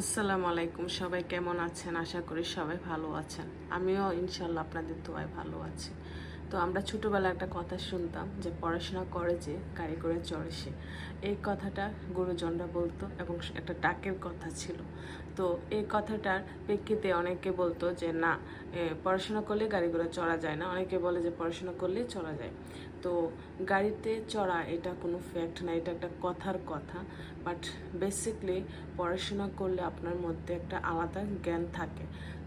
আসসালামু আলাইকুম, সবাই কেমন আছেন? আশা করি সবাই ভালো আছেন। আমিও ইনশাল্লাহ আপনাদের দোয়ায় ভালো আছি। তো আমরা ছোটোবেলায় একটা কথা শুনতাম যে পড়াশোনা করে যে গাড়ি করে চড়ে সে। এই কথাটা গুরুজনরা বলতো এবং একটা ডাকের কথা ছিল। তো এই কথাটার প্রেক্ষিতে অনেকে বলতো যে, না পড়াশোনা করলে গাড়ি ঘোড়া চড়া যায় না। অনেকে বলে যে, পড়াশোনা করলেই চড়া যায়। তো গাড়িতে চড়া এটা কোনো ফ্যাক্ট না, এটা একটা কথার কথা। বাট বেসিকলি পড়াশোনা করলে আপনার মধ্যে একটা আলাদা জ্ঞান থাকে।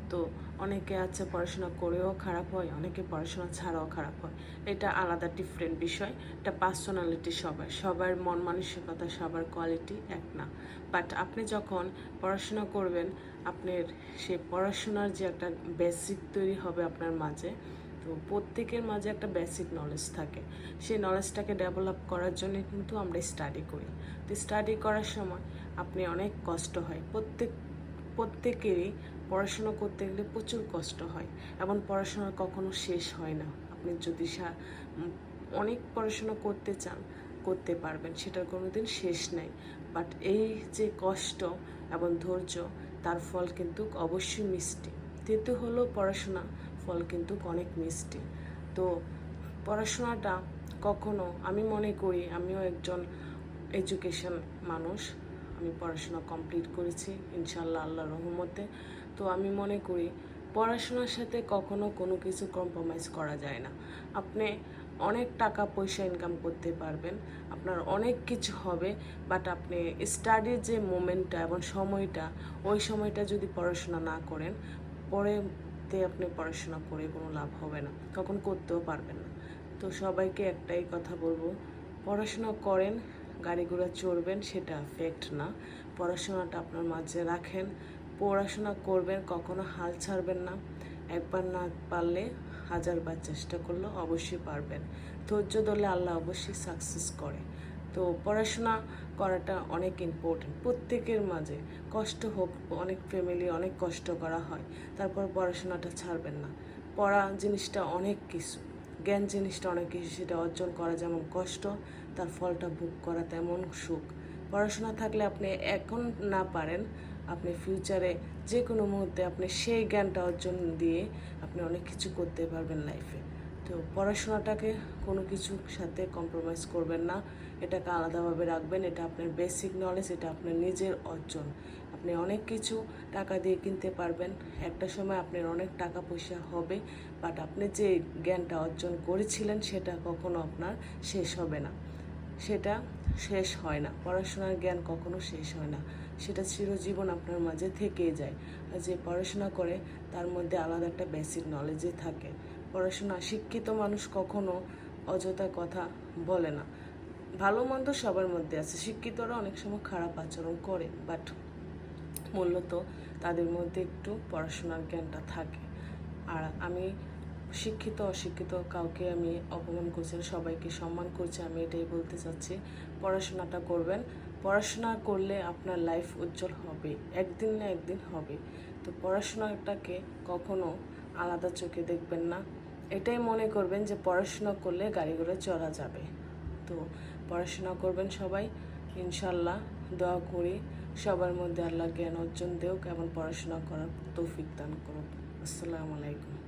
তো অনেকে আছে পড়াশোনা করেও খারাপ হয়, অনেকে পড়াশোনা ছাড়াও খারাপ হয়। এটা আলাদা ডিফারেন্ট বিষয়। এটা পার্সোনালিটি সবার। সবার মন মানসিকতা, সবার কোয়ালিটি এক না। বাট আপনি যখন পড়াশোনা করবেন, আপনার সে পড়াশোনার যে একটা বেসিক তৈরি হবে আপনার মাঝে, তো প্রত্যেকের মাঝে একটা বেসিক নলেজ থাকে। সেই নলেজটাকে ডেভেলপ করার জন্য কিন্তু আমরা স্টাডি করি। তো স্টাডি করার সময় আপনি অনেক কষ্ট হয়। প্রত্যেক, প্রত্যেকেরই পড়াশোনা করতে গেলে প্রচুর কষ্ট হয়। এবং পড়াশোনা কখনো শেষ হয় না। আপনি যদি অনেক পড়াশোনা করতে চান, করতে পারবেন। সেটার কোনো দিন শেষ নাই। বাট এই যে কষ্ট এবং ধৈর্য, তার ফল কিন্তু অবশ্যই মিষ্টি। তৃতীয় হলো পড়াশোনা, ফল কিন্তু অনেক মিষ্টি। তো পড়াশোনাটা কখনো, আমি মনে করি, আমিও একজন এডুকেশন মানুষ। আমি পড়াশোনা কমপ্লিট করেছি, ইনশাল্লাহ আল্লাহ রহমতে। তো আমি মনে করি পড়াশোনার সাথে কখনো কোনো কিছু কম্প্রোমাইজ করা যায় না। আপনি অনেক টাকা পয়সা ইনকাম করতে পারবেন, আপনার অনেক কিছু হবে বাট আপনি স্টাডির যে মোমেন্টটা এবং সময়টা, ওই সময়টা যদি পড়াশোনা না করেন, পরেতে আপনি পড়াশোনা করে কোনো লাভ হবে না তখন করতেও পারবেন না। তো সবাইকে একটাই কথা বলব, পড়াশোনা করেন, গাড়ি ঘোড়া চড়বেন, সেটা ফ্যাক্ট না। পড়াশোনাটা আপনার মাঝে রাখেন পড়াশোনা করবেন, কখনো হাল ছাড়বেন না। একবার না পারলে হাজারবার চেষ্টা করলে অবশ্যই পারবেন। ধৈর্য ধরলে আল্লাহ অবশ্যই সাকসেস করে। তো পড়াশোনা করাটা অনেক ইম্পর্টেন্ট প্রত্যেকের মাঝে কষ্ট হোক, অনেক ফ্যামিলি অনেক কষ্ট করা হয়, তারপর পড়াশোনাটা ছাড়বেন না। পড়া জিনিসটা অনেক কিছু। জ্ঞান জিনিসটা অনেক কিছু, সেটা অর্জন করা যেমন কষ্ট, তার ফলটা ভোগ করা তেমন সুখ। পড়াশোনা থাকলে আপনি এখন না পারেন আপনি ফিউচারে যে কোনো মুহূর্তে আপনি সেই জ্ঞানটা অর্জন দিয়ে আপনি অনেক কিছু করতে পারবেন লাইফে তো পড়াশোনাটাকে কোনো কিছুর সাথে কম্প্রোমাইজ করবেন না। এটাকে আলাদাভাবে রাখবেন। এটা আপনার বেসিক নলেজ এটা আপনার নিজের অর্জন। আপনি অনেক কিছু টাকা দিয়ে কিনতে পারবেন। একটা সময় আপনার অনেক টাকা পয়সা হবে বাট আপনি যে জ্ঞানটা অর্জন করেছিলেন, সেটা কখনো আপনার শেষ হবে না। সেটা শেষ হয় না। পড়াশোনার জ্ঞান কখনো শেষ হয় না। সেটা চিরজীবন আপনার মাঝে থেকেই যায়। আর যে পড়াশোনা করে, তার মধ্যে আলাদা একটা বেসিক নলেজে থাকে। পড়াশোনা শিক্ষিত মানুষ কখনো অযথা কথা বলে না। ভালো মন্দ সবার মধ্যে আছে। শিক্ষিতরা অনেক সময় খারাপ আচরণ করে বাট মূলত তাদের মধ্যে একটু পড়াশোনার জ্ঞানটা থাকে। আর আমি শিক্ষিত, অশিক্ষিত কাউকে আমি অপমান করছি সবাইকে সম্মান করছি, আমি এটাই বলতে চাচ্ছি। পড়াশোনাটা করবেন। পড়াশোনা করলে আপনার লাইফ উজ্জ্বল হবে, একদিন না একদিন হবে। তো পড়াশোনাটাকে কখনো আলাদা চোখে দেখবেন না। এটাই মনে করবেন যে পড়াশোনা করলে গাড়ি ঘোড়া চড়া যাবে। তো পড়াশোনা করবেন সবাই ইনশাল্লাহ দোয়া করি, সবার মধ্যে আল্লাহ জ্ঞান অর্জন দেওক এবং পড়াশোনা করার তৌফিক দান করুক। আসসালামু আলাইকুম।